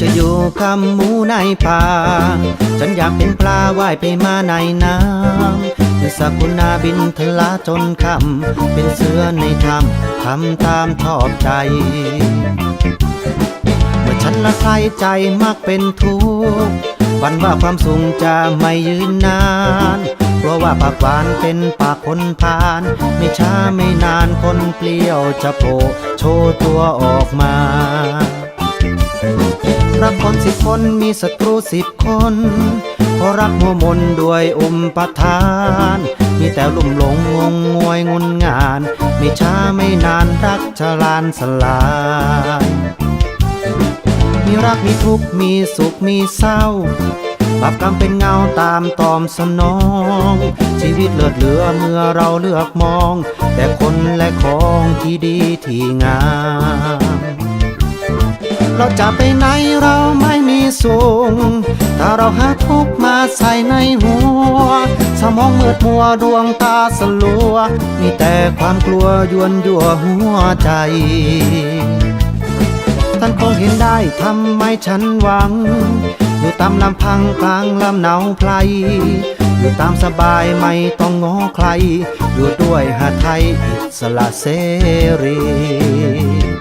จะอยู่กับหมูในป่า ฉันอยากเป็นปลาว่ายไปมาในน้ำเป็นสักุณาบินทลาจนคำเป็นเสือในถ้ำทำตามชอบใจ เมื่อฉันละใครใจมักเป็นทุกข์วันว่าความสูงจะไม่ยืนนานกลัวว่าปากหวานเป็นปากคนพาน ไม่ช้าไม่นานคนเปลี่ยวจะโผล่โชว์ตัวออกมา รักคนสิบคนมีศัตรูสิบคนเพราะรักมัวมนด้วยอุมปทาน มีแต่ลุ่มหลงงงงวยงุนงาน ไม่ช้าไม่นานรักจะลานสลายมีรักมีทุกข์มีสุขมีเศร้าบาปกรรมเป็นเงาตามตอมสนอง ชีวิตเลือดเหลือเมื่อเราเลือกมอง แต่คนและของที่ดีที่งาม เราจะไปไหนเราไม่มีสูง ถ้าเราหาทุกมาใส่ในหัว สมองมืดมัวดวงตาสลัว มีแต่ความกลัวยวนยั่วหัวใจ ท่านคงเห็นได้ทำไมฉันหวัง อยู่ตามลำพังกลางลำหนาวไพลอยู่ตามสบายไม่ต้องง้อใคร อยู่ด้วยหาไทยอิสระเสรี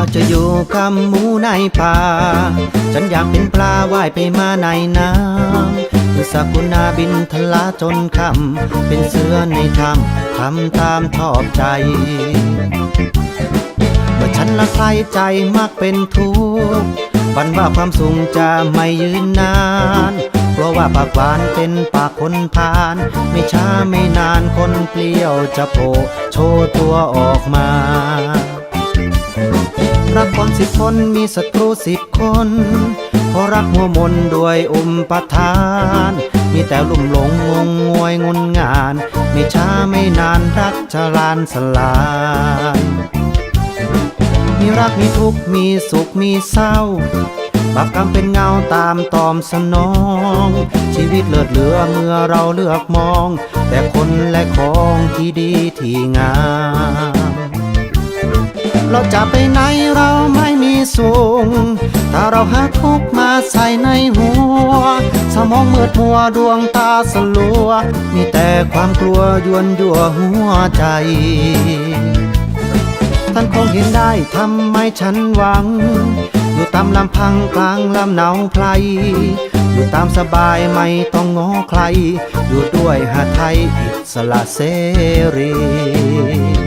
ากจะอยู่กับหมูในป่า ฉันอยากเป็นปลาว่ายไปมาในน้ำคือสักุณาบินทลาจนคำ เป็นเสือในถ้ำทำตามชอบใจ เมื่อฉันละใครใจมักเป็นทุกข์วันว่าความสูงจะไม่ยืนนาน เพราะว่าปากหวานเป็นปากคนพาน ไม่ช้าไม่นานคนเปลี่ยวจะโผล่โชว์ตัวออกมา สิบคนมีศัตรูสิบคนเพราะรักมัวมนด้วยอุมปทาน มีแต่ลุ่มหลงงงงวยงุนงาน ไม่ช้าไม่นานรักจะลานสลายมีรักมีทุกข์มีสุขมีเศร้าบาปกรรมเป็นเงาตามตอมสนอง ชีวิตเลือดเหลือเมื่อเราเลือกมอง แต่คนและของที่ดีที่งาม เราจะไปไหนเราไม่มีสูง ถ้าเราหาทุกมาใส่ในหัว สมองมืดมัวดวงตาสลัว มีแต่ความกลัวยวนยั่วหัวใจ ท่านคงเห็นได้ทำไมฉันหวัง อยู่ตามลำพังกลางลำหนาวไพลอยู่ตามสบายไม่ต้องง้อใคร อยู่ด้วยหาไทยอิสระเสรี